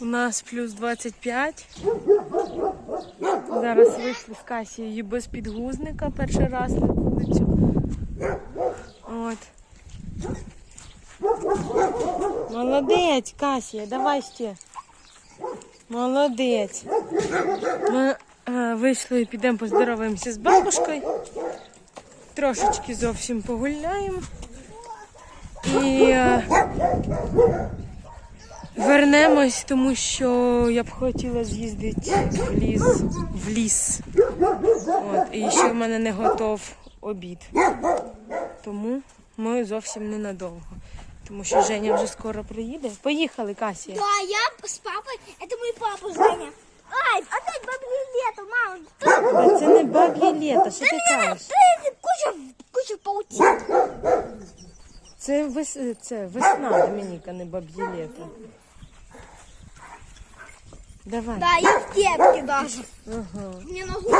У нас плюс 25. Зараз вийшли з Касією без підгузника перший раз на вулицю. От. Молодець, Касія, давай ще. Молодець. Ми е, вийшли і підемо поздороваємося з бабушкою. Трошечки зовсім погуляємо. І е, вернемось, тому що я б хотіла з'їздити в ліс. В ліс. От, і ще в мене не готов обід. Тому ми зовсім ненадовго. Тому що Женя вже скоро приїде. Поїхали, Касія. Да, я с папой. Это мой папа Женя. Ай, опять бабье лето, мама. Ты, Та Це не баб'є літо, що ти кажеш? ты, куча, куча паутин. Це, вес... це весна, Домініка, не баб'є літо. Давай. Да, я в кепке даже. Ага. Мне ногу.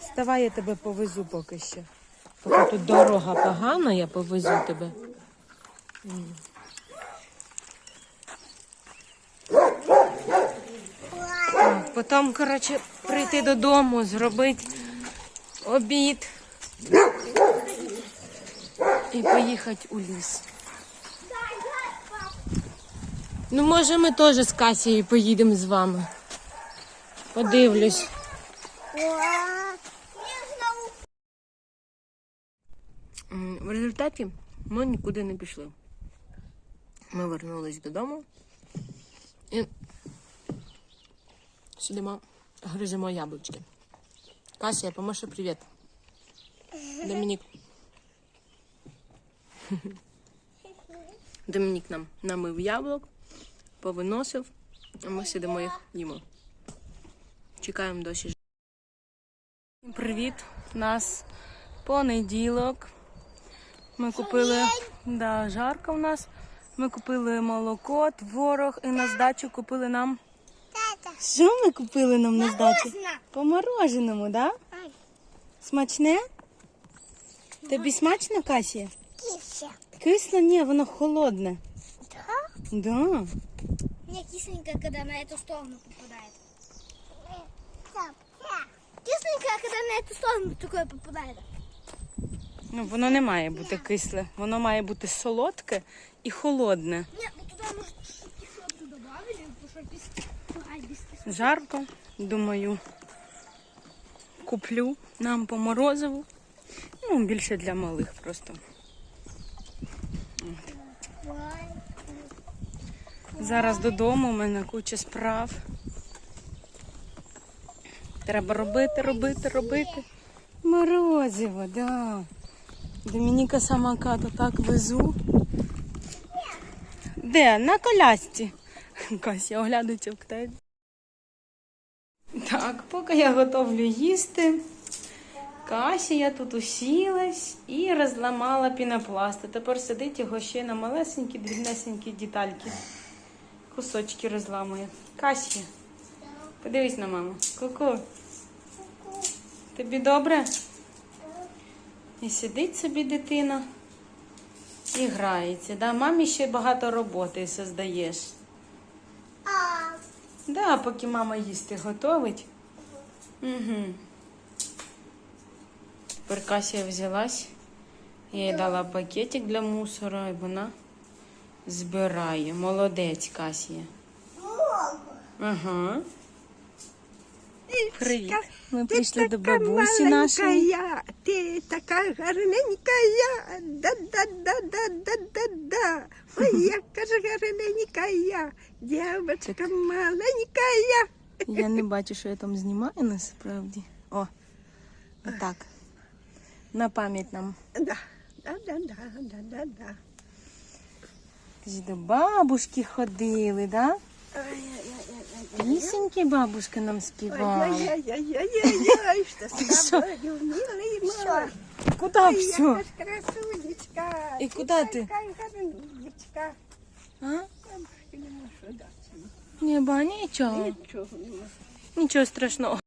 Вставай, я тебе повезу поки що. Поки тут дорога погана, я повезу тебе. Так, Потім, коротше, прийти додому, зробити обід і поїхати у ліс. Ну, може, ми теж з Касією поїдемо з вами. Подивлюсь. В результаті ми нікуди не пішли. Ми вернулись додому і сидимо, гриземо яблучки. Касія, помаши привіт. Домінік. Домінік нам намив яблук, повиносив, а ми сидимо їх їмо. Чекаємо досі. Привіт! У нас понеділок. Ми купили да, жарко у нас. Ми купили молоко, творог і на здачу купили нам. Що ми купили нам на здачу? По мороженому, да? Смачне? Тобі смачно, Касія? Кися. Кисло? Ні, воно холодне. Да? Да Мне кисленько, когда на эту сторону попадает. Кисленько, когда на эту сторону такое попадает. Ну, воно не має бути кисле. Воно має бути солодке і холодне. Нет, ну туда, может, кислоту добавили, потому что без... Ай, без кислоты. Жарко, думаю, куплю нам по морозиву. Ну, більше для малих просто. Зараз додому, у мене куча справ. Треба робити, робити, робити. Морозиво, да. Домініка самокат так везу. Де? На колясці. Кася оглядується в ктеді. Так, поки я готовлю їсти, Касія тут усілась і розламала пінопласт. Тепер сидить його ще на малесенькі, дрібнесенькі детальки. Кусочки розламує. Касія, подивись на маму. Ку-ку. Тобі добре? І сидить собі дитина і грається. Да? Мамі ще багато роботи создаєш. Да, поки мама їсти готовить. Угу. Тепер Касія взялась. Я їй дала пакетик для мусора, і вона збирає. Молодець, Касія. Ага. Привіт. Ми прийшли до бабусі нашої. ти така гарненькая, да-да-да-да-да-да-да. Ой, яка ж гарненькая, дівчинка маленькая. Я не бачу, що я там знімаю насправді. О, отак. На пам'ять нам. Да, да-да-да-да-да-да. Кажіть, До бабушки ходили, да? Пісеньки бабушка нам співала. Ой-ой-ой-ой-ой, що з Що? тобою, милий мой. Куди Ой, все? яка ж красунечка. І куди ти? Така гарненька. А? Бабушки не можу дати. Ні, ба, нічого. Нічого не можу. Нічого страшного.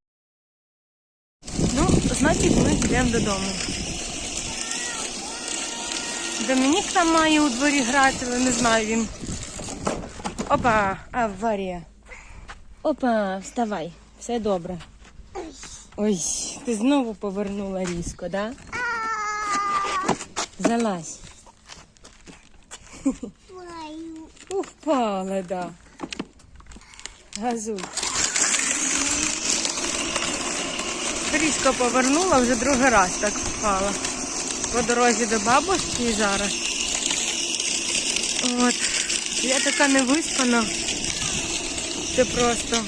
Ну, значить, ми йдемо додому. Домінік там має у дворі грати, але не знаю він. Опа, аварія. Опа, вставай, все добре. Ой, ти знову повернула різко, да? Залазь. Упала, да. Газуй. Різко повернула, вже другий раз так впала. По дорозі до бабушки зараз. От. Я така невиспана. Це просто.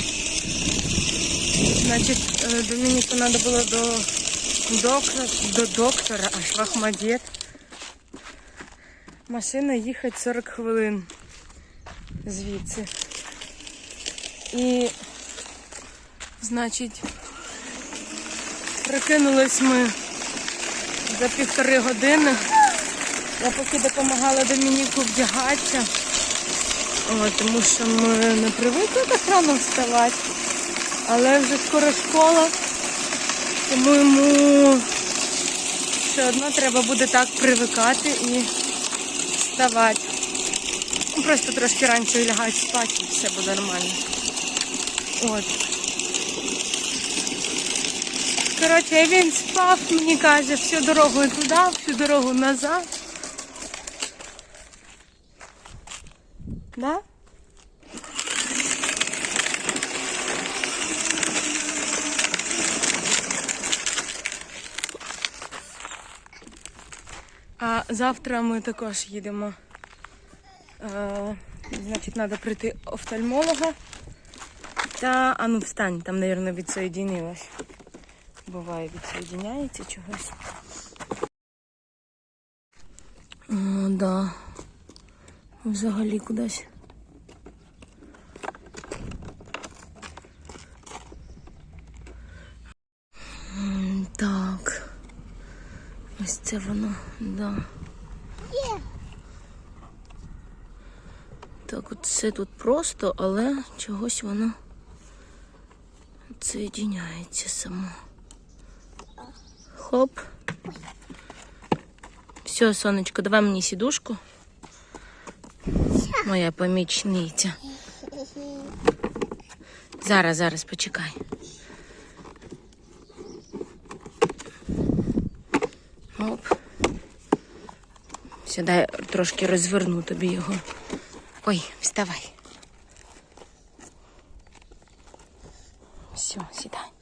Значить, е, Домініку треба було до доктора, до доктора, аж в Ахмадєт. Машина їхати 40 хвилин звідси. І, значить, прикинулись ми за півтори години. Я поки допомагала Домініку вдягатися, О, тому що ми не привикли так рано вставати. Але вже скоро школа, тому йому все одно треба буде так привикати і вставати. Ну, Просто трошки раніше лягати спати і все буде нормально. От. Коротше, він спав, мені каже, всю дорогу туди, всю дорогу назад. Да? А завтра ми також їдемо. Е, значить, треба прийти офтальмолога. Та, а ну встань, там, мабуть, відсоєдинилась. Буває, відсоєдиняється чогось. О, да. Взагалі кудись. Так. Ось це воно, да. Є. Так, от все тут просто, але чогось воно відсоєдиняється само. Хоп. Все, сонечко, давай мені сідушку. Моя помічниця. Зараз, зараз, почекай. Оп. Сюди трошки розверну тобі його. Ой, вставай. Все, сідай.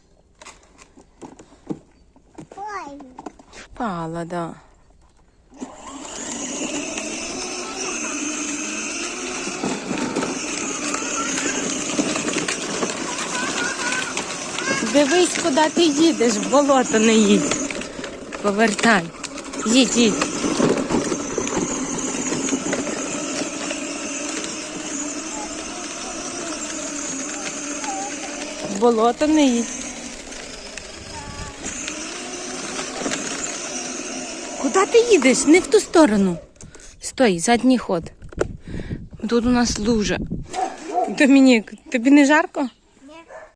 Впала, да. Дивись, куди ти їдеш, в болото не їдь. Повертай. Їдь, їдь. В болото не їдь. Куди ти їдеш? Не в ту сторону. Стой, задній ход. Тут у нас лужа. Домінік, тобі не жарко?